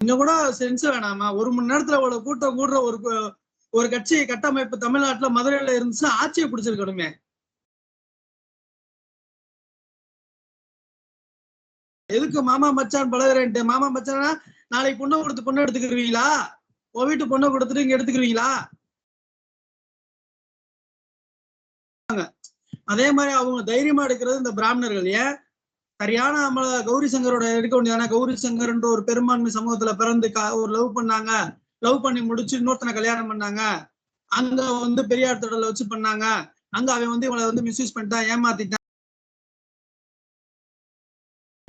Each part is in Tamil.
இங்க கூட சென்ஸ் வேணாமா ஒரு மணி நேரத்துல அவ்வளவு கூட்டம் கூடுற ஒரு ஒரு கட்சி கட்டமைப்பு தமிழ்நாட்டுல மதுரையில இருந்துச்சுன்னா ஆட்சியை பிடிச்சிருக்கணுமே. எதுக்கு மாமா மச்சான் பழகுறேன்ட்டு? மாமா மச்சானா நாளைக்கு பொண்ணை கொடுத்து பொண்ணு எடுத்துக்கிருவீங்களா? உன் வீட்டு பொண்ணை கொடுத்துட்டு இங்க எடுத்துக்கிருவீங்களா? அதே மாதிரி அவங்க தைரியமா எடுக்கிறது இந்த பிராமணர்கள். ஏன்? சரியான நம்மள கௌரி சங்கரோட எடுக்க வேண்டியதானே? கௌரி சங்கர்ன்ற ஒரு பெரும்பான்மை சமூகத்துல பிறந்து கா- ஒரு லவ் பண்ணாங்க. லவ் பண்ணி முடிச்சு இன்னொருத்தனை கல்யாணம் பண்ணாங்க. அங்க வந்து பெரியார் தொடர்ல வச்சு பண்ணாங்க. அங்க அவன் வந்து இவங்களை வந்து மிஸ்யூஸ் பண்ணிட்டான் ஏமாத்திட்டான்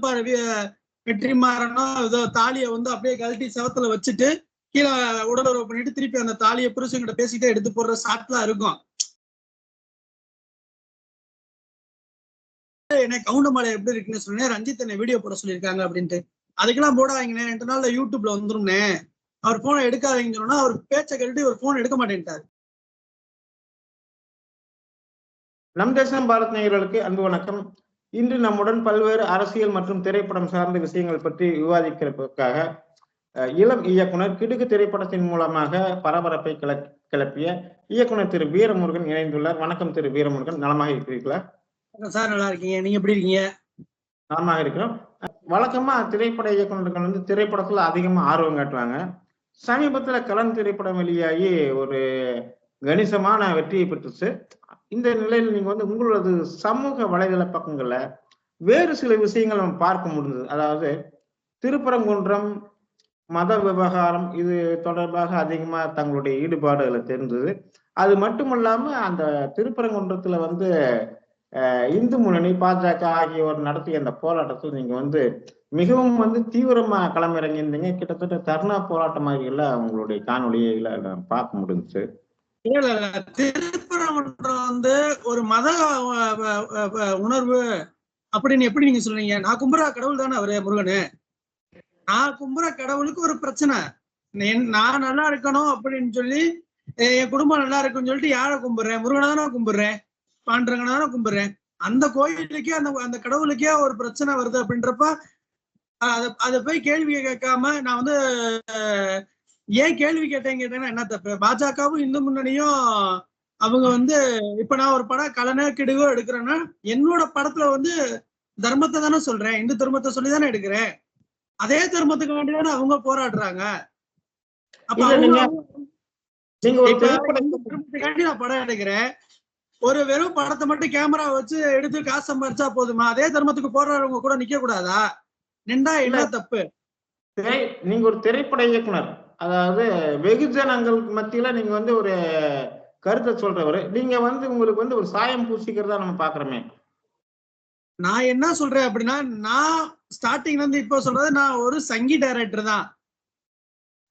வெற்றி வி- வெற்றிமாறனோ ஏதோ தாலியை வந்து அப்படியே கழட்டி செவத்துல வச்சுட்டு கீழே உடலுறவு பண்ணிட்டு திருப்பி அந்த தாலியை புருஷங்கிட்ட பேசிட்டு எடுத்து போடுற சாட்லாம் இருக்கும். என்ன கவுண்டமலை எப்படி இருக்குன்னு சொன்னேன். ரஞ்சித் என்ன வீடியோ போட சொல்லியிருக்காங்க அப்படின்ட்டு. அதுக்கெல்லாம் போடாதீங்கண்ணே ரெண்டு நாள்ல யூடியூப்ல வந்துரும்னே. அவர் போனை எடுக்காதீங்கன்னு சொன்னா அவர் பேச்சை கழட்டி ஒரு போன் எடுக்க மாட்டேன்ட்டார். நம் தேசம் பாரத் நேயர்களுக்கு அன்பு வணக்கம். இன்று நம்முடன் பல்வேறு அரசியல் மற்றும் திரைப்படம் சார்ந்த விஷயங்கள் பற்றி விவாதிக்கிறதுக்காக இளம் இயக்குனர் கிடுக்கு திரைப்படத்தின் மூலமாக பரபரப்பை கிளப்பிய இயக்குனர் திரு வீரமுருகன் இணைந்துள்ளார். வணக்கம் திரு வீரமுருகன். நலமாக இருக்கிறீர்களா? சார் நல்லா இருக்கீங்க. நீங்க எப்படி இருக்கீங்க? நலமாக இருக்கிறோம். வழக்கமா திரைப்பட இயக்குனர்கள் வந்து திரைப்படத்துல அதிகமா ஆர்வம் காட்டுவாங்க. சமீபத்துல கலன் திரைப்படம் வெளியாகி ஒரு கணிசமான வெற்றியை பெற்றுச்சு. இந்த நிலையில் நீங்க வந்து உங்களது சமூக வலைதள பக்கங்கள்ல வேறு சில விஷயங்கள் நம்ம பார்க்க முடிந்தது. அதாவது திருப்பரங்குன்றம் மத விவகாரம் இது தொடர்பாக அதிகமா தங்களுடைய ஈடுபாடுகளை தெரிந்தது. அது மட்டுமல்லாம அந்த திருப்பரங்குன்றத்துல வந்து இந்து முன்னணி பாஜக ஆகியோர் நடத்திய அந்த போராட்டத்தில் நீங்க வந்து மிகவும் வந்து தீவிரமா களமிறங்கியிருந்தீங்க. கிட்டத்தட்ட தர்ணா போராட்டம் மாதிரி எல்லாம் உங்களுடைய காணொலியில பார்க்க முடிஞ்சுச்சு. திருப்பரங்குன்றம் வந்து ஒரு மத உணர்வு அப்படின்னு எப்படி நீங்க சொல்றீங்க? நான் கும்புற கடவுள் தானே அவரு முருகனு. நான் கும்புற கடவுளுக்கு ஒரு பிரச்சனை. என்- நான் நல்லா இருக்கணும் அப்படின்னு சொல்லி என் குடும்பம் நல்லா இருக்குன்னு சொல்லிட்டு யாரை கும்பிடுறேன் முருகனை தானே கும்பிடுறேன் பாண்டரங்கனை தானே கும்பிடுறேன். அந்த கோயிலுக்கே அந்த அந்த கடவுளுக்கே ஒரு பிரச்சனை வருது அப்படின்றப்ப அத அதை போய் கேள்வி கேட்காம நான் வந்து ஏன் கேள்வி கேட்டேன் கேட்டேன்னா என்ன தப்பு? பாஜகவும் இந்து முன்னணியும் அவங்க வந்து இப்ப நான் ஒரு படம் கலனோ கிடுகோ எடுக்கிறேன்னா என்னோட படத்துல வந்து தர்மத்தை தானே சொல்றேன். இந்து தர்மத்தை சொல்லி தானே எடுக்கிறேன். அதே தர்மத்துக்கு வேண்டி தானே அவங்க போராடுறாங்க. அப்ப நான் படம் எடுக்கிறேன். ஒரு வெறும் படத்தை மட்டும் கேமரா வச்சு எடுத்து காசு சம்பாரிச்சா போதுமா? அதே தர்மத்துக்கு போராடுறவங்க கூட நிக்க கூடாதா? நின்றா என்ன தப்பு? திரை நீங்க ஒரு திரைப்பட இயக்குனர். அதாவது வெகுஜனங்கள் மத்தியில நீங்க வந்து ஒரு கருத்தை சொல்றவர். நீங்க வந்து உங்களுக்கு வந்து ஒரு சாயம் பூசிக்கிறதா நம்ம பாக்குறோமே. நான் என்ன சொல்றேன் அப்படின்னா நான் ஸ்டார்டிங்ல இருந்து இப்போ சொல்றது நான் ஒரு சங்கி டைரக்டர் தான்.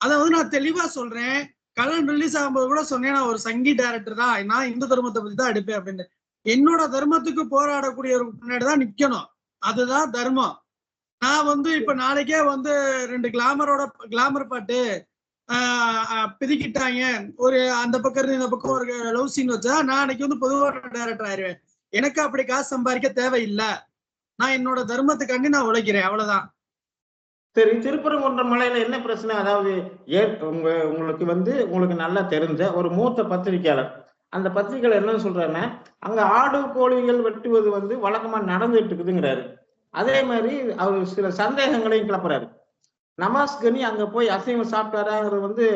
அத வந்து நான் தெளிவா சொல்றேன். கலன் ரிலீஸ் ஆகும்போது கூட சொன்னேன் நான் ஒரு சங்கி டைரக்டர் தான் நான் இந்து தர்மத்தை பத்தி தான் எடுப்பேன் அப்படின்னு. என்னோட தர்மத்துக்கு போராடக்கூடிய ஒரு முன்னாடி தான் நிக்கணும். அதுதான் தர்மம். நான் வந்து இப்ப நாளைக்கே வந்து ரெண்டு கிளாமரோட கிளாமர் பாட்டு ஆஹ் பிதிக்கிட்டாங்க. ஒரு அந்த பக்கம் இருந்து இந்த பக்கம் ஒரு லவ் சீன் வச்சா நான் அன்னைக்கு வந்து பொதுவான டைரக்டர் ஆயிருவேன். எனக்கு அப்படி காசு சம்பாதிக்க தேவையில்லை. நான் என்னோட தர்மத்துக்காண்டி நான் உழைக்கிறேன் அவ்வளவுதான். சரி திருப்பரங்குன்ற மலையில என்ன பிரச்சனை? அதாவது ஏ- உங்க உங்களுக்கு வந்து உங்களுக்கு நல்லா தெரிஞ்ச ஒரு மூத்த பத்திரிகையாளர். அந்த பத்திரிகையாளர் என்னன்னு சொல்றாருன்னா அங்க ஆடு கோழிகள் வெட்டுவது வந்து வழக்கமா நடந்துட்டு இருக்குதுங்கிறாரு. அதே மாதிரி அவர் சில சந்தேகங்களையும் கிளப்புறாரு. நமாஸ் கனி அங்க போய் அசைவம் சாப்பிட்டாராங்கிறது வந்து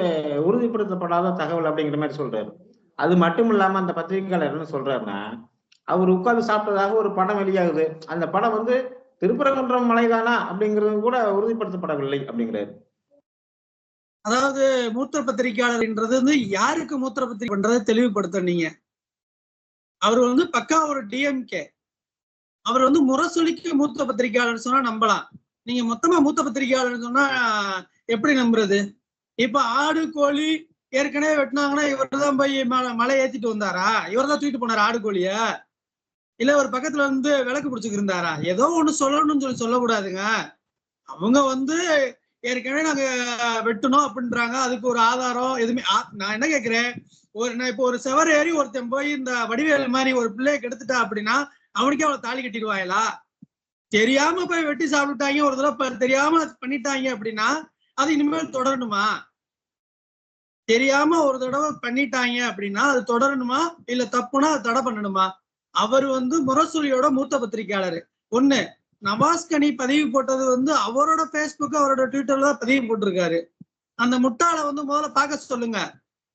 உறுதிப்படுத்தப்படாத தகவல் அப்படிங்கிற மாதிரி சொல்றாரு. அது மட்டும் இல்லாம அந்த பத்திரிகையாளர் என்ன சொல்றாருன்னா அவர் உட்கார்ந்து சாப்பிட்டதாக ஒரு படம் வெளியாகுது. அந்த படம் வந்து திருப்பரங்குன்றம் மலைதானா அப்படிங்கிறது கூட உறுதிப்படுத்தப்படவில்லை அப்படிங்கிறாரு. அதாவது மூத்த பத்திரிகையாளர்ன்றது வந்து யாருக்கு மூத்த பத்திரிகைன்றதை தெளிவுபடுத்த நீங்க. அவர் வந்து பக்கா ஒரு டிஎம்கே அவர் வந்து முரசொலிக்கு மூத்த பத்திரிகையாளர் சொன்னா நம்பலாம். நீங்க மொத்தமா மூத்த பத்திரிகையாளர் சொன்னா எப்படி நம்புறது? இப்ப ஆடு கோழி ஏற்கனவே வெட்டினாங்கன்னா இவர் தான் போய் மலை ஏத்திட்டு வந்தாரா? இவர் தான் தூக்கிட்டு போனார் ஆடு கோழிய? இல்ல ஒரு பக்கத்துல வந்து விளக்கு பிடிச்சிருந்தாரா ஏதோ ஒண்ணு சொல்லணும்னு சொல்லி சொல்லக்கூடாதுங்க. அவங்க வந்து ஏற்கனவே நாங்க வெட்டணும் அப்படின்றாங்க. அதுக்கு ஒரு ஆதாரம் எதுவுமே நான் என்ன கேக்குறேன்? ஒரு நான் இப்போ ஒரு செவர் ஏறி ஒருத்தன் போய் இந்த வடிவேல் மாதிரி ஒரு பிள்ளைய கெடுத்துட்டா அப்படின்னா அவனுக்கே அவளை தாலி கட்டிடுவாங்களா தெரியாம போய் வெட்டி சாப்பிட்டுட்டாங்க ஒரு தடவை தெரியாம பண்ணிட்டாங்க அப்படின்னா அது இனிமேல் தொடரணுமா? தெரியாம ஒரு தடவை பண்ணிட்டாங்க அப்படின்னா அது தொடரணுமா? இல்ல தப்புனா அது தடை பண்ணணுமா? அவர் வந்து முரசொலியோட மூத்த பத்திரிகையாளர். ஒண்ணு நவாஸ்கனி பதிவு போட்டது வந்து அவரோட பேஸ்புக் அவரோட ட்விட்டர்ல தான் பதிவு போட்டிருக்காரு. அந்த முட்டாளை வந்து முதல்ல பார்க்க சொல்லுங்க.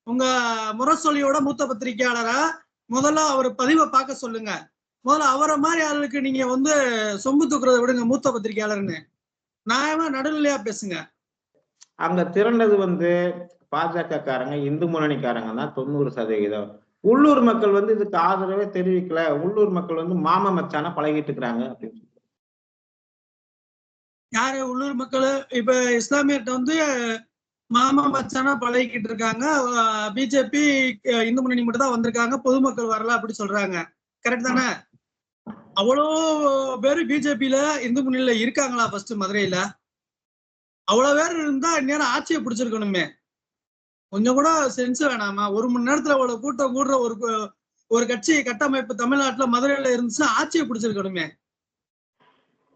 உங்க முரசொலியோட மூத்த பத்திரிகையாளரா? முதல்ல அவர் பதிவை பார்க்க சொல்லுங்க. முதல்ல அவரை மாதிரி ஆளுக்கு நீங்க வந்து சொம்பு தூக்குறதை விடுங்க மூத்த பத்திரிகையாளர்னு. நியாயமா நடுநிலையா பேசுங்க. அங்க திரண்டது வந்து பாஜக காரங்க இந்து முன்னணிக்காரங்க தான் தொண்ணூறு சதவீதம். உள்ளூர் மக்கள் வந்து இதுக்கு ஆதரவே தெரிவிக்கல. உள்ளூர் மக்கள் வந்து மாம மச்சான பழகிட்டு இருக்கிறாங்க அப்படின்னு யாரு? உள்ளூர் மக்கள்? இப்ப இஸ்லாமியர்கிட்ட வந்து மாமா மச்சானா பழகிக்கிட்டு இருக்காங்க பிஜேபி இந்து முன்னணி மட்டும் தான் வந்திருக்காங்க. பொதுமக்கள் வரல அப்படி சொல்றாங்க. கரெக்ட் தானே? அவ்வளோ பேரு பிஜேபியில இந்து முன்னணியில இருக்காங்களா ஃபர்ஸ்ட் மதுரையில? அவ்வளவு பேர் இருந்தா இந்நேரம் ஆட்சியை பிடிச்சிருக்கணுமே. கொஞ்சம் கூட சென்ஸ் வேணாமா ஒரு மணி நேரத்துல அவ்வளவு கூட்டம் கூடுற ஒரு ஒரு கட்சி கட்டமைப்பு தமிழ்நாட்டுல மதுரையில இருந்துச்சுன்னா ஆட்சியை பிடிச்சிருக்கணுமே.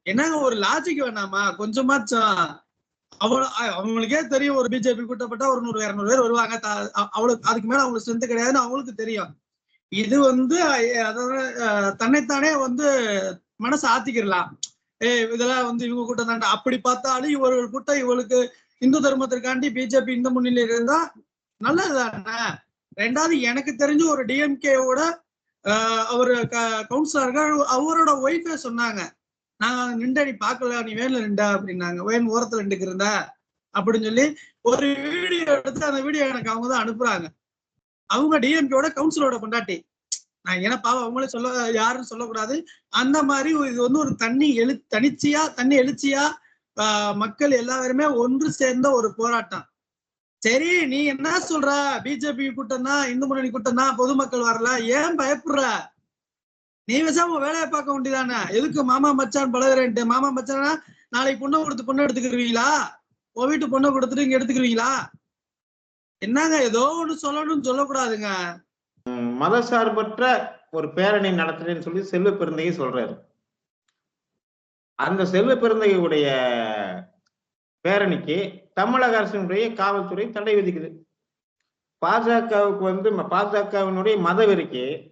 என்னங்க ஒரு லாஜிக் வேணாமா கொஞ்சமாச்சும் அவ்வளவு அவங்களுக்கே தெரியும். ஒரு பிஜேபி கூட்டப்பட்டா ஒரு நூறு இருநூறு பேர் வருவாங்க. அவளுக்கு அவ்வளவு அதுக்கு மேல அவங்களுக்கு ஸ்ட்ரென்த் கிடையாதுன்னு அவங்களுக்கு தெரியும். இது வந்து அதாவது தன்னைத்தானே வந்து மனசு ஆத்திக்கிடலாம். ஏ இதெல்லாம் வந்து இவங்க கூட்டம் தாண்டா அப்படி பார்த்தாலும் இவர்கள் கூட்டம் இவளுக்கு இந்து தர்மத்திற்காண்டி பிஜேபி இந்த முன்னிலையில் இருந்தா நல்லதுதானே? ரெண்டாவது எனக்கு தெரிஞ்சு ஒரு டிஎம்கேவோட அவர் கவுன்சிலர்கள் அவரோட ஒய்ஃபே சொன்னாங்க. நான் நின்ற நீ பார்க்கல நீ வேன்ல நின்றா அப்படின்னாங்க. வேன் ஓரத்துல நின்றுக்கு இருந்த அப்படின்னு சொல்லி ஒரு வீடியோ எடுத்து அந்த வீடியோ எனக்கு அவங்க தான் அனுப்புறாங்க. அவங்க டிஎம்கேவோட கவுன்சிலோட கொண்டாட்டி நான் ஏன்னா பாவம் அவங்களே சொல்ல யாருன்னு சொல்லக்கூடாது. அந்த மாதிரி இது வந்து ஒரு தண்ணி எழு தனிச்சியா தண்ணி எழுச்சியா மக்கள் எல்லாருமே ஒன்று சேர்ந்த ஒரு போராட்டம். சரி நீ என்ன சொல்ற? பிஜேபி கூட்டம் தான் இந்து முன்னணி கூட்டம் தான் பொதுமக்கள் வரல. ஏன் பயப்படுற? நீ விசாம உன் வேலையை பார்க்க வேண்டியதானே? எதுக்கு மாமா மச்சான் பழகுறேன்ட்டு? மாமா மச்சானா நாளைக்கு பொண்ணை கொடுத்து பொண்ணை எடுத்துக்கிருவீங்களா? உன் வீட்டு பொண்ணை கொடுத்துட்டு இங்க எடுத்துக்கிருவீங்களா? என்னங்க ஏதோ ஒண்ணு சொல்லணும்னு சொல்லக்கூடாதுங்க. மத மதசார்பற்ற ஒரு பேரணி நடத்துறேன்னு சொல்லி செல்வ பெருந்தையும் சொல்றாரு. அந்த செல்வ பெருந்தகையுடைய பேரணிக்கு தமிழக அரசினுடைய காவல்துறை தடை விதிக்குது. பாஜகவுக்கு வந்து ம- பாஜகவினுடைய மதவெறிக்கு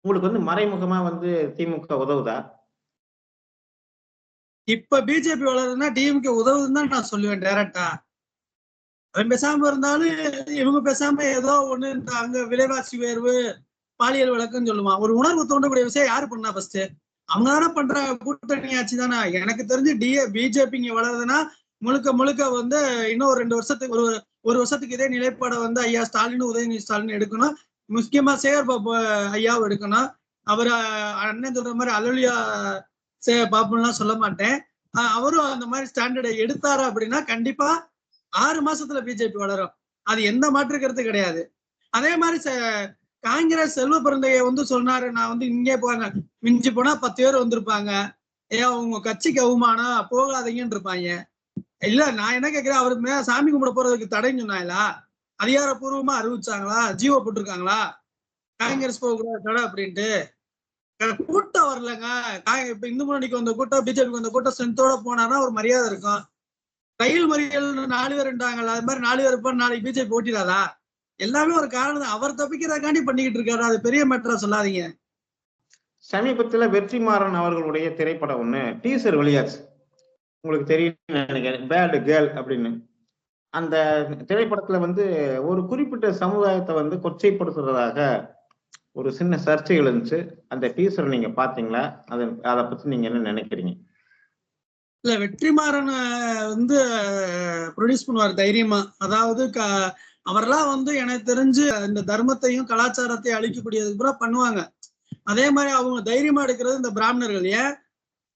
உங்களுக்கு வந்து மறைமுகமா வந்து திமுக உதவுதா? இப்ப பிஜேபி வளருதுன்னா டிஎம்கே உதவுதுன்னு தான் நான் சொல்லுவேன் டேரக்டா அவன் பேசாம இருந்தாலும் இவங்க பேசாம ஏதோ ஒண்ணு இந்த அங்க விலைவாசி உயர்வு பாலியல் வழக்குன்னு சொல்லுவான். ஒரு உணர்வு தோன்றக்கூடிய விஷயம் யாரு பண்ணா ஃபர்ஸ்ட் அவங்க தானே பண்ற கூட்டணி ஆட்சி தானே எனக்கு தெரிஞ்சு டிஏ பிஜேபி இங்க வளருதுன்னா முழுக்க முழுக்க வந்து இன்னும் ஒரு ரெண்டு வருஷத்துக்கு ஒரு ஒரு வருஷத்துக்கு இதே நிலைப்பாடை வந்து ஐயா ஸ்டாலின் உதயநிதி ஸ்டாலின் எடுக்கணும். முக்கியமா சேகர் பாபு ஐயாவும் எடுக்கணும். அவர் அண்ணன் சொல்ற மாதிரி அலுவலியா சே பாப்புலாம் சொல்ல மாட்டேன். அவரும் அந்த மாதிரி ஸ்டாண்டர்டை எடுத்தாரு அப்படின்னா கண்டிப்பா ஆறு மாசத்துல பிஜேபி வளரும். அது எந்த மாற்று கருத்து கிடையாது. அதே மாதிரி ச- காங்கிரஸ் செல்வ பிறந்தைய வந்து சொன்னாரு. நான் வந்து இங்கே போங்க மிஞ்சி போனா பத்து பேர் வந்திருப்பாங்க. ஏன் உங்க கட்சிக்கு அவமானம். போகாதீங்கன்னு இருப்பாங்க. இல்ல நான் என்ன கேக்குறேன்? அவருக்கு மேல சாமி கும்பிட போறதுக்கு தடைன்னு சொன்னாங்களா? அதிகாரப்பூர்வமா அறிவிச்சாங்களா? ஜீவோ போட்டிருக்காங்களா? காங்கிரஸ் போகக்கூடாது தடை அப்படின்ட்டு. கூட்டம் வரலங்க. இப்ப இந்து முன்னணிக்கு வந்த கூட்டம் பிஜேபிக்கு வந்த கூட்டம் ஸ்ட்ரென்த்தோட போனான்னா ஒரு மரியாதை இருக்கும். ரயில் மறியல் நாலு பேர் இருந்தாங்கல்ல அது மாதிரி நாலு பேர் இருப்பான்னு நாளைக்கு பிஜேபி போட்டிடாதா எல்லாமே ஒரு காரணம் அவர் தப்பிக்கிறதுக்காண்டி பண்ணிக்கிட்டு இருக்காரு. அது பெரிய மேட்டரா சொல்லாதீங்க. சமீபத்துல வெற்றிமாறன் அவர்களுடைய திரைப்படம் ஒண்ணு டீசர் வெளியாச்சு. உங்களுக்கு தெரியும் நினைக்கிறேன். பேட் கேர்ள் அப்படின்னு. அந்த திரைப்படத்துல வந்து ஒரு குறிப்பிட்ட சமுதாயத்தை வந்து கொச்சைப்படுத்துறதாக ஒரு சின்ன சர்ச்சைகள் இருந்துச்சு அந்த டீசர் நீங்க பாத்தீங்களா அதை அதை பத்தி நீங்க என்ன நினைக்கிறீங்க? இல்ல வெற்றிமாறன் வந்து ப்ரொடியூஸ் பண்ணுவார் தைரியமா. அதாவது அவரெல்லாம் வந்து எனக்கு தெரிஞ்சு இந்த தர்மத்தையும் கலாச்சாரத்தையும் அழிக்கக்கூடியதுக்கு பூரா பண்ணுவாங்க. அதே மாதிரி அவங்க தைரியமா எடுக்கிறது இந்த பிராமணர்கள். ஏன்?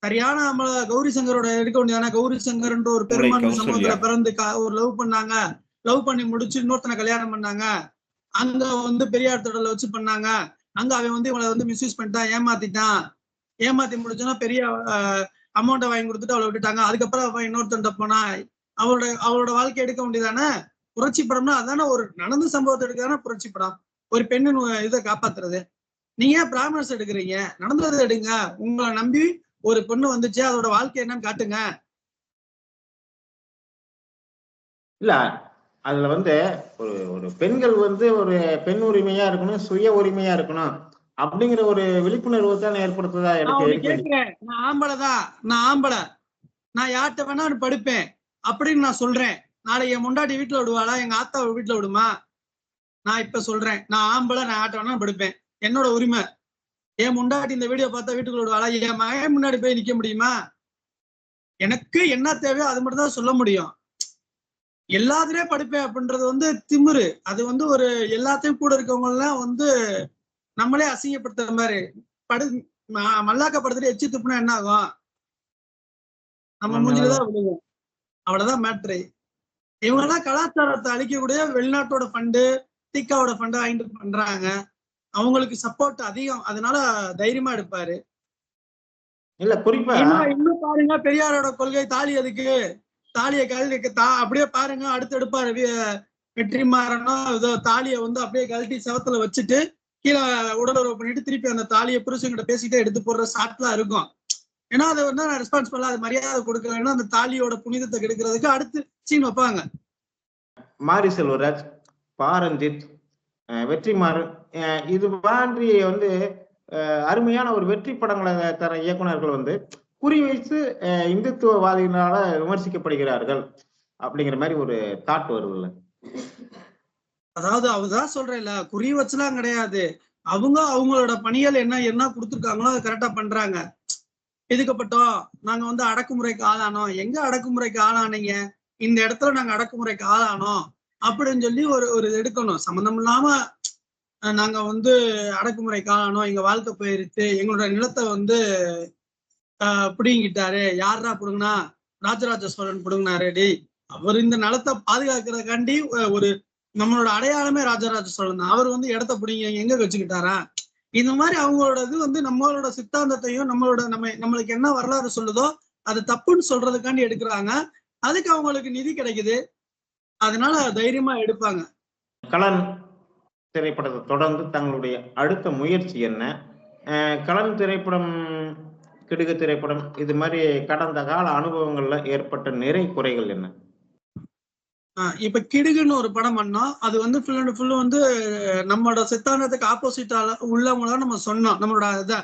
சரியான நம்மள கௌரி சங்கரோட எடுக்க வேண்டியதானே கௌரி சங்கர்ன்ற ஒரு பெரும்பான்மை. சமூகத்துல பிறந்து ஒரு லவ் பண்ணாங்க. லவ் பண்ணி முடிச்சு இன்னொருத்தனை கல்யாணம் பண்ணாங்க. அங்க வந்து பெரியார் தொடர்ல வச்சு பண்ணாங்க. அங்க அவன் வந்து இவளை வந்து மிஸ்யூஸ் பண்ணிட்டான் ஏமாத்திட்டான். ஏமாத்தி முடிச்சோன்னா பெரிய அமௌண்ட்டை வாங்கி கொடுத்துட்டு அவளை விட்டுட்டாங்க. அதுக்கப்புறம் அவன் இன்னொருத்தன்ட்ட போனா அவளோட அவளோட வாழ்க்கை எடுக்க வேண்டியதானே புரட்சி படம்னா அதானே ஒரு நடந்த சம்பவத்தை எடுக்கதானே புரட்சி படம். ஒரு பெண்ணின் உ- இதை காப்பாத்துறது. நீங்க ஏன் பிராமணர்ஸ் எடுக்கிறீங்க? நடந்ததை எடுங்க. உங்களை நம்பி ஒரு பொண்ணு வந்துச்சு. அதோட வாழ்க்கை என்னன்னு காட்டுங்க. இல்ல அதுல வந்து ஒரு ஒரு பெண்கள் வந்து ஒரு பெண் உரிமையா இருக்கணும் சுய உரிமையா இருக்கணும் அப்படிங்கிற ஒரு விழிப்புணர்வு தான் ஏற்படுத்துதா எனக்கு நான் ஆம்பளை தான் நான் ஆம்பளை. நான் யார்கிட்ட வேணாலும் படுப்பேன். அப்படின்னு நான் சொல்றேன். நாளைக்கு என் முண்டாட்டி வீட்டுல விடுவாளா? எங்க ஆத்தா வீட்டுல விடுமா? நான் இப்ப சொல்றேன். நான் ஆம்பளை நான் யார்கிட்ட வேணாலும் படுப்பேன். என்னோட உரிமை. என் முண்டாட்டி இந்த வீடியோ பார்த்தா வீட்டுக்குள்ள விடுவாளா? என் மகன் முன்னாடி போய் நிக்க முடியுமா? எனக்கு என்ன தேவையோ அது மட்டும் தான் சொல்ல முடியும். எல்லாத்துலயே படிப்பேன் அப்படின்றது வந்து திமிரு. அது வந்து ஒரு எல்லாத்தையும் கூட இருக்கவங்கலாம் வந்து நம்மளே அசிங்கப்படுத்துற மாதிரி. படு ம- மல்லாக்க படத்துல எச்சி துப்புனா என்ன ஆகும்? நம்ம முடிஞ்சதான் விழுவோம் அவ்வளவுதான் மேட்ரு இவங்க எல்லாம் கலாச்சாரத்தை அழிக்கக்கூடிய வெளிநாட்டோட ஃபண்டு திக்காவோட ஃபண்டை வாங்கிட்டு பண்றாங்க. அவங்களுக்கு சப்போர்ட் அதிகம். அதனால தைரியமா எடுப்பாரு. இல்ல குறிப்பா இன்னும் பாருங்க பெரியாரோட கொள்கை தாலி எதுக்கு? தாலியை கழட்டி தா அப்படியே பாருங்க அடுத்து எடுப்பாரு. வி- வெற்றிமாறனும் இதோ தாலியை வந்து அப்படியே கழட்டி செவத்துல வச்சுட்டு கீழே உடலுறவு பண்ணிட்டு திருப்பி அந்த தாலியை புருஷங்கிட்ட பேசிட்டே எடுத்து போடுற ஷாட்லாம் இருக்கும். ஏன்னா அதை வந்து நான் ரெஸ்பான்சிபிளா அது மரியாதை கொடுக்கலன்னா அந்த தாலியோட புனிதத்தை கெடுக்கிறதுக்கு அடுத்து சீன் வைப்பாங்க. மாரி செல்வராஜ் பாரஞ்சித் வெற்றிமாறன் இது மாதிரி வந்து அருமையான ஒரு வெற்றி படங்களை தர இயக்குனர்கள் வந்து குறிவைத்து அஹ் இந்துத்துவவாதிகளால விமர்சிக்கப்படுகிறார்கள் அப்படிங்கிற மாதிரி ஒரு தாட் வருதுல்ல. அதாவது அவதான் சொல்றேன்ல குறி வச்சுலாம் கிடையாது. அவங்க அவங்களோட பணிகள் என்ன என்ன கொடுத்துருக்காங்களோ அதை கரெக்டா பண்றாங்க. எதுக்கப்பட்டோம்? நாங்க வந்து அடக்குமுறைக்கு ஆளானோம். எங்க அடக்குமுறைக்கு ஆளானீங்க? இந்த இடத்துல நாங்க அடக்குமுறைக்கு ஆளானோம். அப்படின்னு சொல்லி ஒரு ஒரு இது எடுக்கணும். சம்மந்தம் இல்லாம நாங்க வந்து அடக்குமுறை காணணும் எங்க வாழ்க்கை போயிருச்சு. எங்களோட நிலத்தை வந்து ஆஹ், யாரா பிடுங்கினா? ராஜராஜ சோழன் பிடுங்கினாரு. டேய் அவர் இந்த நிலத்தை பாதுகாக்கிறதுக்காண்டி ஒரு நம்மளோட அடையாளமே ராஜராஜ சோழன் தான். அவர் வந்து இடத்த பிடிங்க எங்க வச்சுக்கிட்டாரா? இந்த மாதிரி அவங்களோட இது வந்து நம்மளோட சித்தாந்தத்தையும் நம்மளோட நம்ம நம்மளுக்கு என்ன வரலாறு சொல்லுதோ அது தப்புன்னு சொல்றதுக்காண்டி எடுக்கிறாங்க. அதுக்கு அவங்களுக்கு நிதி கிடைக்குது. அதனால தைரியமா எடுப்பாங்க. கலன் திரைப்படத்தை தொடர்ந்து தங்களுடைய அடுத்த முயற்சி என்ன? கலன் திரைப்படம் கிடுகு திரைப்படம் இது மாதிரி கடந்த கால அனுபவங்கள்ல ஏற்பட்ட நிறை குறைகள் என்ன? இப்ப கிடுகுன்னு ஒரு படம் பண்ணோம் அது வந்து ஃபுல் அண்ட் ஃபுல்லு வந்து நம்மளோட சித்தாந்தத்துக்கு ஆப்போசிட் உள்ளவங்கள நம்ம சொன்னோம் நம்மளோட இதை.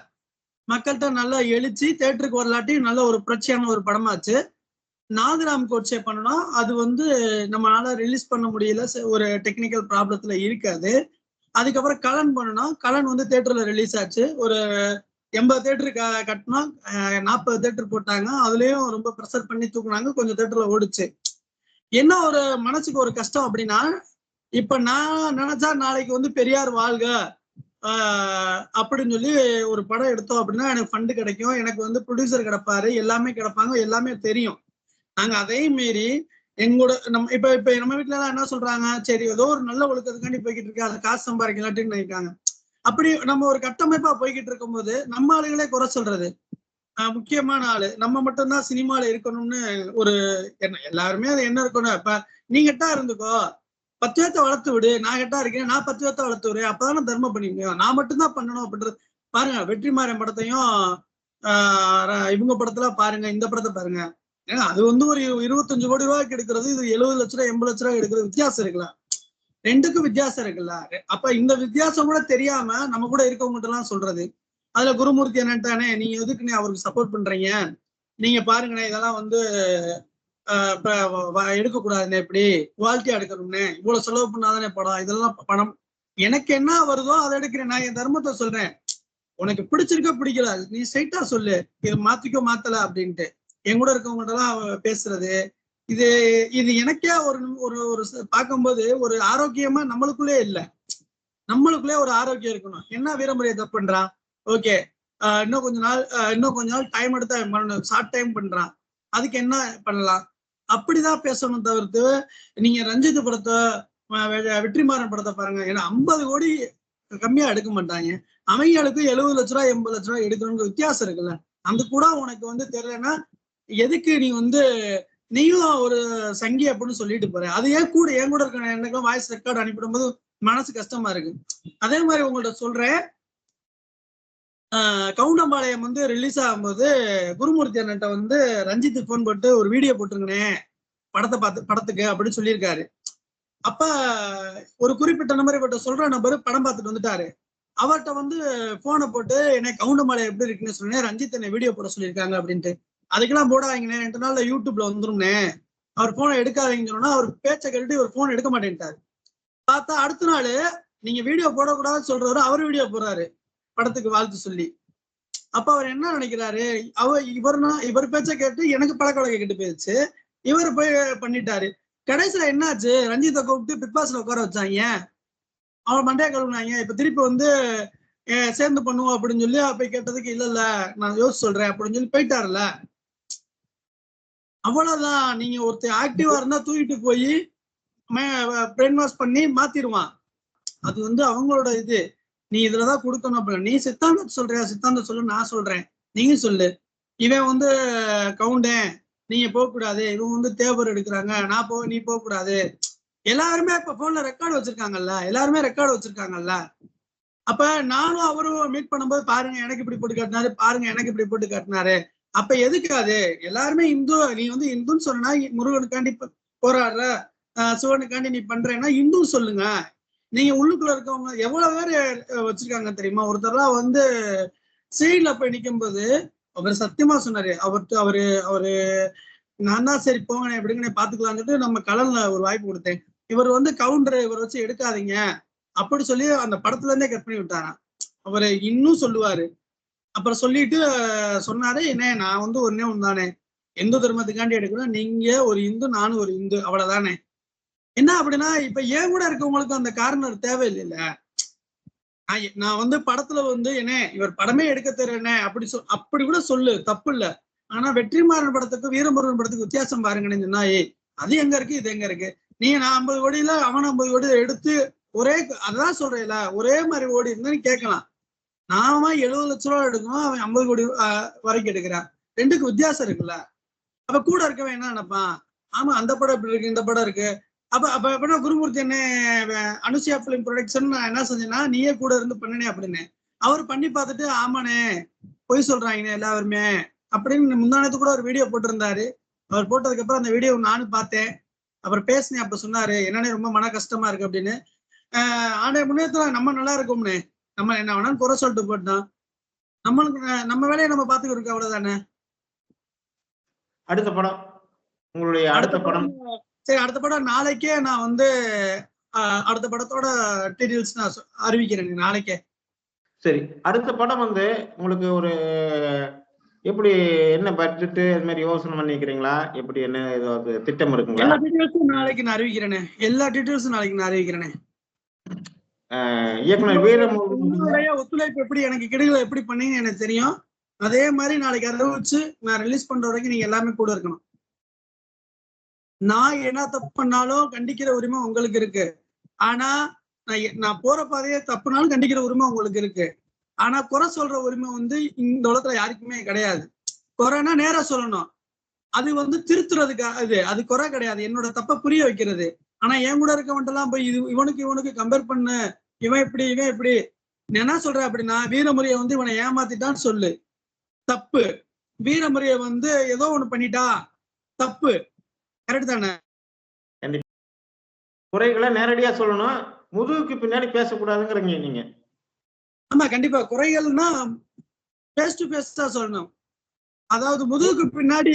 மக்கள்கிட்ட நல்லா எழுச்சி தேட்டருக்கு வரலாட்டி நல்ல ஒரு புரட்சியான ஒரு படமாச்சு. நாகராம் கோட்சே பண்ணோம்னா அது வந்து நம்மளால ரிலீஸ் பண்ண முடியல ஒரு டெக்னிக்கல் ப்ராப்ளத்துல இருக்காது. அதுக்கப்புறம் கலன் பண்ணணும் கலன் வந்து தேட்டர்ல ரிலீஸ் ஆச்சு. ஒரு எண்பது தேட்டரு கட்டினா நாற்பது தேட்டர் போட்டாங்க. அதுலயும் ரொம்ப ப்ரெஷர் பண்ணி தூக்குனாங்க கொஞ்சம் தேட்டர்ல ஓடுச்சு. என்ன ஒரு மனசுக்கு ஒரு கஷ்டம் அப்படின்னா இப்ப நான் நினைச்சா நாளைக்கு வந்து பெரியார் வாழ்க ஆஹ் அப்படின்னு சொல்லி ஒரு படம் எடுத்தோம் அப்படின்னா எனக்கு ஃபண்டு கிடைக்கும். எனக்கு வந்து ப்ரொடியூசர் கிடப்பாரு. எல்லாமே கிடப்பாங்க. எல்லாமே தெரியும். நாங்க அதையும் மீறி எங்களோட நம்ம இப்ப இப்ப நம்ம வீட்டுல எல்லாம் என்ன சொல்றாங்க? சரி ஏதோ ஒரு நல்ல ஒழுக்கத்துக்காண்டி போய்கிட்டு இருக்கு. அதை காசு சம்பாதிக்கலாட்டின்னு நினைக்காங்க அப்படி நம்ம ஒரு கட்டமைப்பா போய்கிட்டு இருக்கும்போது நம்ம ஆளுகளே குறை சொல்றது. முக்கியமான ஆளு. நம்ம மட்டும்தான் சினிமால இருக்கணும்னு ஒரு என்ன எல்லாருமே அது என்ன இருக்கணும்? இப்ப நீ கெட்டா இருந்துக்கோ. பத்து பேத்த வளர்த்து விடு. நான் கெட்டா இருக்கேன். நான் பத்து பேத்த வளர்த்து விடு அப்பதானே தர்மம் பண்ணி முடியும். நான் மட்டும்தான் பண்ணணும் அப்படின்றது. பாருங்க வெற்றிமாறன் படத்தையும் ஆஹ் இவங்க படத்துல பாருங்க இந்த படத்தை பாருங்க. ஏன்னா அது வந்து ஒரு இருபத்தஞ்சு கோடி ரூபாய்க்கு எடுக்கிறது. இது எழுபது லட்ச ரூபாய் எண்பது லட்ச ரூபாய் எடுக்கிறது. வித்தியாசம் இருக்குல்ல. ரெண்டுக்கும் வித்தியாசம் இருக்குல்ல. அப்ப இந்த வித்தியாசம் கூட தெரியாம நம்ம கூட இருக்கவங்ககிட்ட எல்லாம் சொல்றது. அதுல குருமூர்த்தி என்னட்டானே நீங்க எதுக்குண்ணே அவருக்கு சப்போர்ட் பண்றீங்க? நீங்க பாருங்கண்ணே இதெல்லாம் வந்து ஆஹ் வ- எடுக்கக்கூடாதுண்ணே இப்படி. குவாலிட்டியா எடுக்கணும்னே இவ்வளவு செலவு பண்ணாதானே படம் இதெல்லாம் பணம். எனக்கு என்ன வருதோ அதை எடுக்கிறேன். நான் என் தர்மத்தை சொல்றேன். உனக்கு பிடிச்சிருக்க பிடிக்கல. நீ ஸ்ட்ரைட்டா சொல்லு. இது மாத்திக்கோ மாத்தல அப்படின்ட்டு. என் கூட இருக்கவங்கள்ட்ட எல்லாம் பேசுறது. இது இது எனக்கே ஒரு ஒரு ஒரு பார்க்கும்போது ஒரு ஆரோக்கியமா நம்மளுக்குள்ளே இல்ல. நம்மளுக்குள்ளே ஒரு ஆரோக்கியம் இருக்கணும். என்ன வீரமுறையை தப்பு பண்றான் ஓகே. இன்னும் கொஞ்ச நாள் இன்னும் கொஞ்ச நாள் டைம் எடுத்தா பண்ணணும் ஷார்ட் டைம் பண்றான். அதுக்கு என்ன பண்ணலாம்? அப்படிதான் பேசணும் தவிர்த்து நீங்க ரஞ்சித் படத்தை வெற்றிமாறன் படத்தை பாருங்க. ஏன்னா ஐம்பது கோடி கம்மியா எடுக்க மாட்டாங்க. அவங்களுக்கு எழுபது லட்ச ரூபா எண்பது லட்ச ரூபா எடுக்கணுங்கிற வித்தியாசம் இருக்குல்ல. அந்த கூட உனக்கு வந்து தெரியலன்னா எதுக்கு நீ வந்து நீயும் ஒரு சங்கி அப்படின்னு சொல்லிட்டு போற. அது ஏன் கூட என் கூட இருக்க எனக்கு வாய்ஸ் ரெக்கார்டு அனுப்பிடும்போது மனசு கஷ்டமா இருக்கு. அதே மாதிரி உங்கள்ட்ட சொல்றேன். கவுண்டம்பாளையம் வந்து ரிலீஸ் ஆகும்போது குருமூர்த்தி அண்ணன்ட்ட வந்து ரஞ்சித் ஃபோன் போட்டு ஒரு வீடியோ போட்டுருங்கண்ணே படத்தை பார்த்து படத்துக்கு அப்படின்னு சொல்லியிருக்காரு. அப்ப ஒரு குறிப்பிட்ட நம்பர் இவர்கிட்ட சொல்ற நம்பர் படம் பார்த்துட்டு வந்துட்டாரு. அவர்கிட்ட வந்து போனை போட்டு என்ன கவுண்டமலை எப்படி இருக்குன்னு சொன்னேன் ரஞ்சித் என்னை வீடியோ போட சொல்லியிருக்காங்க அப்படின்ட்டு. அதுக்கெல்லாம் போடாதீங்கண்ணே ரெண்டு நாள்ல யூடியூப்ல வந்துரும்னே அவர் போனை எடுக்காதீங்கன்னு சொன்னா அவர் பேச்சை கேட்டுட்டு இவர் போன் எடுக்க மாட்டேன்ட்டாரு. பார்த்தா அடுத்த நாள் நீங்க வீடியோ போடக்கூடாதுன்னு சொல்றவரு அவர் வீடியோ போடுறாரு. படத்துக்கு வாழ்த்து சொல்லி. அப்ப அவர் என்ன நினைக்கிறாரு? அவர் இவர்னா இவர் பேச்ச கேட்டு எனக்கு பழக்க வழக்கம் கெட்டு போயிடுச்சு இவர் போய் பண்ணிட்டாரு. கடைசியில என்னாச்சு? ரஞ்சித்தை கூப்பிட்டு பிக் பாஸ்ல உட்கார வச்சாங்க. அவன் மண்டையை கழுவுனாங்க. இப்ப திருப்பி வந்து சேர்ந்து பண்ணுவோம் அப்படின்னு சொல்லி போய் கேட்டதுக்கு இல்ல இல்ல நான் யோசிச்சு சொல்றேன் அப்படின்னு சொல்லி போயிட்டாருல்ல. அவ்வளவுதான். நீங்க ஒருத்தர் ஆக்டிவா இருந்தா தூக்கிட்டு போய் பிரெயின் வாஷ் பண்ணி மாத்திடுவான். அது வந்து அவங்களோட இது. நீ இதுலதான் கொடுக்கணும் அப்படின்னு நீ சித்தாந்தம் சொல்றியா? சித்தாந்தம் சொல்லு நான் சொல்றேன். நீங்க சொல்லு. இவன் வந்து கவுண்டேன் நீங்க போக கூடாது இவன் வந்து தேவர் எடுக்கிறாங்க. நான் போ நீ போக கூடாது எல்லாருமே இப்ப போன்ல ரெக்கார்டு வச்சிருக்காங்கல்ல? எல்லாருமே ரெக்கார்டு வச்சிருக்காங்கல்ல? அப்ப நானும் அவரும் மீட் பண்ணும்போது பாருங்க எனக்கு இப்படி போட்டு காட்டினாரு. பாருங்க எனக்கு இப்படி போட்டு காட்டினாரு. அப்ப எதுக்கு அது? எல்லாருமே இந்து நீ வந்து இந்துன்னு சொன்னா முருகனுக்காண்டி போராடுற. ஆஹ் சிவனுக்காண்டி நீ பண்றேன்னா இந்து சொல்லுங்க. நீங்க உள்ளுக்குள்ள இருக்கவங்க எவ்வளவு பேர் வச்சிருக்காங்க தெரியுமா? ஒருத்தர்லாம் வந்து சைட்ல போய் நிக்கும்போது அவர் சத்தியமா சொன்னாரு. அவர் அவரு அவரு நான் தான் சரி போங்க எப்படிங்கன்னு பாத்துக்கலாம்னு நம்ம கலன்ல ஒரு வாய்ப்பு கொடுத்தேன். இவர் வந்து கவுண்டர் இவர் வச்சு எடுக்காதீங்க. அப்படி சொல்லி அந்த படத்துல இருந்தே கட் பண்ணி விட்டாராம் அவரு இன்னும் சொல்லுவாரு. அப்புறம் சொல்லிட்டு சொன்னாரு என்ன நான் வந்து ஒன்னே ஒன்றுதானே இந்து தர்மத்துக்காண்டி எடுக்கணும்? நீங்க ஒரு இந்து நானும் ஒரு இந்து. அவ்வளவுதானே. என்ன அப்படின்னா இப்ப ஏன் கூட இருக்கவங்களுக்கு அந்த காரணம் தேவையில்லைல்ல? நான் வந்து படத்துல வந்து என்ன இவர் படமே எடுக்க தெரியல அப்படி சொல் அப்படி கூட சொல்லு தப்பு இல்ல. ஆனா வெற்றிமாறன் படத்துக்கு வீரமுருகன் படத்துக்கு வித்தியாசம் பாருங்கன்னு சொன்னா ஏய் அது எங்க இருக்கு இது எங்க இருக்கு? நீ நான் ஐம்பது கோடியில அவன் ஐம்பது கோடியில எடுத்து ஒரே அதான் சொல்றேல ஒரே மாதிரி ஓடி இருந்தா கேட்கலாம். நாம எழுபது லட்ச ரூபா எடுக்கணும் அவன் ஐம்பது கோடி வரைக்கும் எடுக்கிறான். ரெண்டுக்கு வித்தியாசம் இருக்குல்ல. அப்ப கூட இருக்கவன் என்ன நினைப்பான்? ஆமா அந்த படம் இப்படி இருக்கு இந்த படம் இருக்கு. அப்ப அப்ப எப்படின்னா குருமூர்த்தி என்ன அனுசியா பிலிம் ப்ரொடக்ஷன் நான் என்ன செஞ்சேன்னா நீயே கூட இருந்து பண்ணினே அப்படின்னு. அவர் பண்ணி பார்த்துட்டு ஆமாண்ணே பொய் சொல்றாங்கண்ணே எல்லாருமே அப்படின்னு முந்தானத்து கூட ஒரு வீடியோ போட்டிருந்தாரு. அவர் போட்டதுக்கு அப்புறம் அந்த வீடியோ நானும் பார்த்தேன். அப்புறம் பேசினேன் அப்ப சொன்னாரு என்னன்னே ரொம்ப மன கஷ்டமா இருக்கு அப்படின்னு. ஆண்டை முன்னேற்றத்துல நம்ம நல்லா இருக்கோம்னே நம்ம என்ன வேணாலும் குறை சொல்லிட்டு போட்டோம் நம்மளுக்கு நம்ம வேலையை நம்ம பாத்துக்கிட்டு இருக்கோம் அவ்வளவுதானே? அடுத்த படம். உங்களுடைய அடுத்த படம் சரி அடுத்த படம் நாளைக்கே நான் வந்து அடுத்த படத்தோட டீடைல்ஸ் நான் அறிவிக்கிறேன் நாளைக்கே. சரி அடுத்த படம் வந்து உங்களுக்கு ஒரு எப்படி என்ன பட்ஜெட் இது மாதிரி யோசனை பண்ணிக்கிறீங்களா? எப்படி என்ன ஏதாவது திட்டம் இருக்குங்களா? எல்லா டீடைல்ஸும் நாளைக்கு நான் அறிவிக்கிறேனே. எல்லா டீடைல்ஸும் நாளைக்கு நான் அறிவிக்கிறேனே. இயக்குனர் உங்களுடைய ஒத்துழைப்பு எப்படி எனக்கு கிடைக்கல எப்படி பண்ணீங்கன்னு எனக்கு தெரியும். அதே மாதிரி நாளைக்கு அறிவிச்சு நான் ரிலீஸ் பண்ற வரைக்கும் நீங்க எல்லாமே கூட இருக்கணும். நான் என்ன தப்பு பண்ணாலும் கண்டிக்கிற உரிமை உங்களுக்கு இருக்கு. ஆனா நான் நான் போற பாதையே தப்புனாலும் கண்டிக்கிற உரிமை உங்களுக்கு இருக்கு. ஆனா குறை சொல்ற உரிமை வந்து இந்த உலகத்துல யாருக்குமே கிடையாது. குறைனா நேரா சொல்லணும். அது வந்து திருத்துறதுக்கு இது அது குறை கிடையாது. என்னோட தப்ப புரிய வைக்கிறது. ஆனா என் கூட இருக்கவன்ட்டெல்லாம் போய் இது இவனுக்கு இவனுக்கு கம்பேர் பண்ணு. இவன் இப்படி இவன் இப்படி. நான் என்ன சொல்றேன் அப்படின்னா வீரமுறையை வந்து இவனை ஏமாத்திட்டான்னு சொல்லு. தப்பு. வீரமுறையை வந்து ஏதோ ஒண்ணு பண்ணிட்டா தப்பு. கரெக்ட் தானே? குறைகளை நேரடியா சொல்லணும். முதுகுக்கு பின்னாடி பேசக்கூடாதுங்கிறீங்க நீங்க. ஆமா கண்டிப்பா. குறைகள்னா ஃபேஸ் டு ஃபேஸ் தான் சொல்லணும். அதாவது முதுகுக்கு பின்னாடி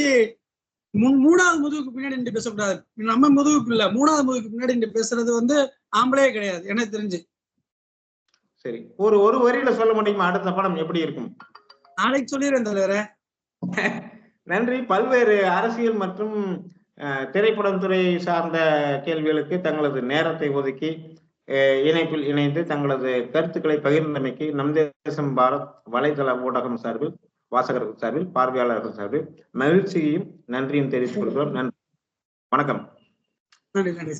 மூணாவது முதுகுக்கு பின்னாடி நின்று பேசக்கூடாது. நம்ம முதுகுக்கு இல்ல. மூணாவது முதுகுக்கு பின்னாடி நின்று பேசுறது வந்து ஆம்பளே கிடையாது. எனக்கு தெரிஞ்சு. சரி. ஒரு ஒரு வரியில சொல்ல முடியுமா? அடுத்த படம் எப்படி இருக்கும்? நாளைக்கு சொல்லிடுறேன் தலைவரே. நன்றி. பல்வேறு அரசியல் மற்றும் திரைப்படம் துறை சார்ந்த கேள்விகளுக்கு தங்களது நேரத்தை ஒதுக்கி அஹ், இணைப்பில் இணைந்து தங்களது கருத்துக்களை பகிர்ந்தமைக்கு நம் தேசம் பாரத் வலைதள ஊடகம் சார்பில் வாசகர்கள் சார்பில் பார்வையாளர்கள் சார்பில் மகிழ்ச்சியையும் நன்றியும் தெரிவித்துக் கொள்கிறோம். நன்றி. வணக்கம். நன்றி நன்றி.